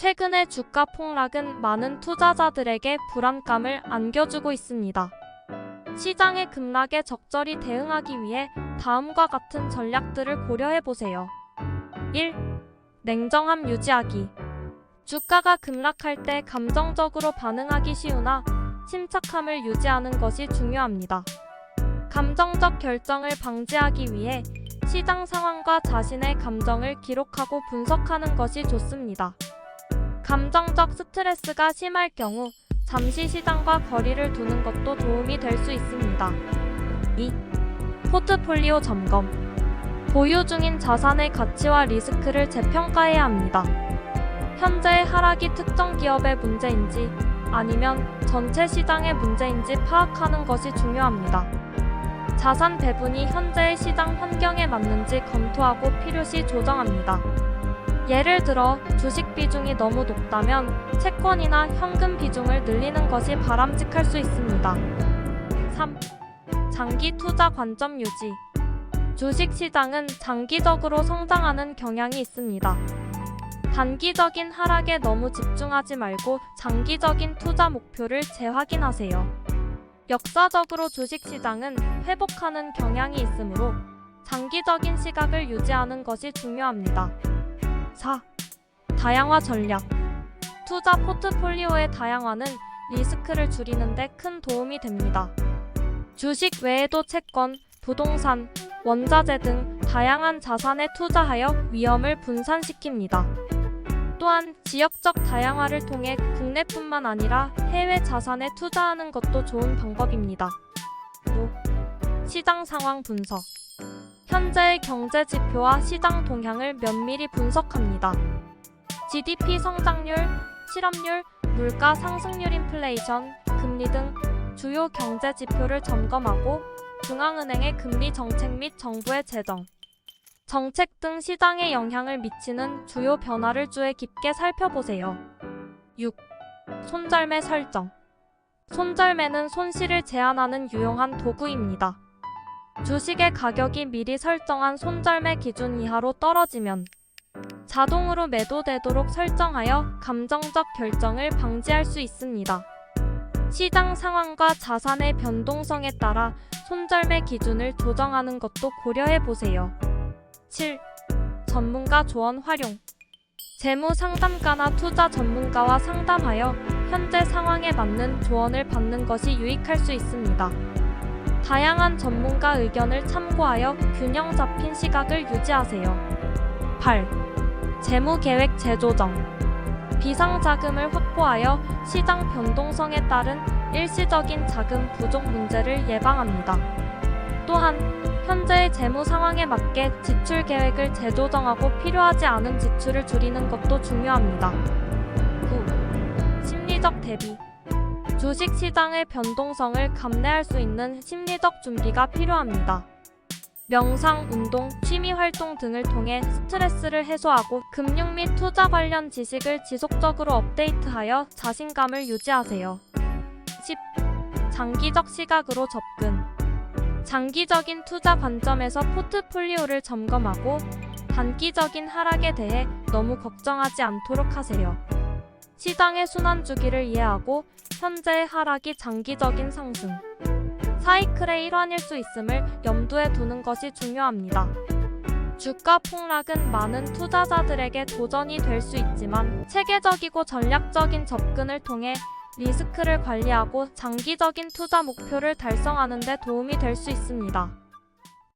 최근의 주가 폭락은 많은 투자자들에게 불안감을 안겨주고 있습니다. 시장의 급락에 적절히 대응하기 위해 다음과 같은 전략들을 고려해 보세요. 1. 냉정함 유지하기. 주가가 급락할 때 감정적으로 반응하기 쉬우나 침착함을 유지하는 것이 중요합니다. 감정적 결정을 방지하기 위해 시장 상황과 자신의 감정을 기록하고 분석하는 것이 좋습니다. 감정적 스트레스가 심할 경우 잠시 시장과 거리를 두는 것도 도움이 될 수 있습니다. 2. 포트폴리오 점검. 보유 중인 자산의 가치와 리스크를 재평가해야 합니다. 현재의 하락이 특정 기업의 문제인지 아니면 전체 시장의 문제인지 파악하는 것이 중요합니다. 자산 배분이 현재의 시장 환경에 맞는지 검토하고 필요시 조정합니다. 예를 들어 주식 비중이 너무 높다면 채권이나 현금 비중을 늘리는 것이 바람직할 수 있습니다. 3. 장기 투자 관점 유지. 주식 시장은 장기적으로 성장하는 경향이 있습니다. 단기적인 하락에 너무 집중하지 말고 장기적인 투자 목표를 재확인하세요. 역사적으로 주식 시장은 회복하는 경향이 있으므로 장기적인 시각을 유지하는 것이 중요합니다. 4. 다양화 전략. 투자 포트폴리오의 다양화는 리스크를 줄이는 데 큰 도움이 됩니다. 주식 외에도 채권, 부동산, 원자재 등 다양한 자산에 투자하여 위험을 분산시킵니다. 또한 지역적 다양화를 통해 국내뿐만 아니라 해외 자산에 투자하는 것도 좋은 방법입니다. 5. 시장 상황 분석. 현재의 경제 지표와 시장 동향을 면밀히 분석합니다. GDP 성장률, 실업률, 물가 상승률 인플레이션, 금리 등 주요 경제 지표를 점검하고 중앙은행의 금리 정책 및 정부의 재정, 정책 등 시장에 영향을 미치는 주요 변화를 주에 깊게 살펴보세요. 6. 손절매 설정. 손절매는 손실을 제한하는 유용한 도구입니다. 주식의 가격이 미리 설정한 손절매 기준 이하로 떨어지면 자동으로 매도되도록 설정하여 감정적 결정을 방지할 수 있습니다. 시장 상황과 자산의 변동성에 따라 손절매 기준을 조정하는 것도 고려해 보세요. 7. 전문가 조언 활용. 재무 상담가나 투자 전문가와 상담하여 현재 상황에 맞는 조언을 받는 것이 유익할 수 있습니다. 다양한 전문가 의견을 참고하여 균형 잡힌 시각을 유지하세요. 8. 재무 계획 재조정. 비상 자금을 확보하여 시장 변동성에 따른 일시적인 자금 부족 문제를 예방합니다. 또한 현재의 재무 상황에 맞게 지출 계획을 재조정하고 필요하지 않은 지출을 줄이는 것도 중요합니다. 9. 심리적 대비. 주식 시장의 변동성을 감내할 수 있는 심리적 준비가 필요합니다. 명상, 운동, 취미 활동 등을 통해 스트레스를 해소하고 금융 및 투자 관련 지식을 지속적으로 업데이트하여 자신감을 유지하세요. 10. 장기적 시각으로 접근. 장기적인 투자 관점에서 포트폴리오를 점검하고 단기적인 하락에 대해 너무 걱정하지 않도록 하세요. 시장의 순환 주기를 이해하고 현재의 하락이 장기적인 상승, 사이클의 일환일 수 있음을 염두에 두는 것이 중요합니다. 주가 폭락은 많은 투자자들에게 도전이 될 수 있지만 체계적이고 전략적인 접근을 통해 리스크를 관리하고 장기적인 투자 목표를 달성하는 데 도움이 될 수 있습니다.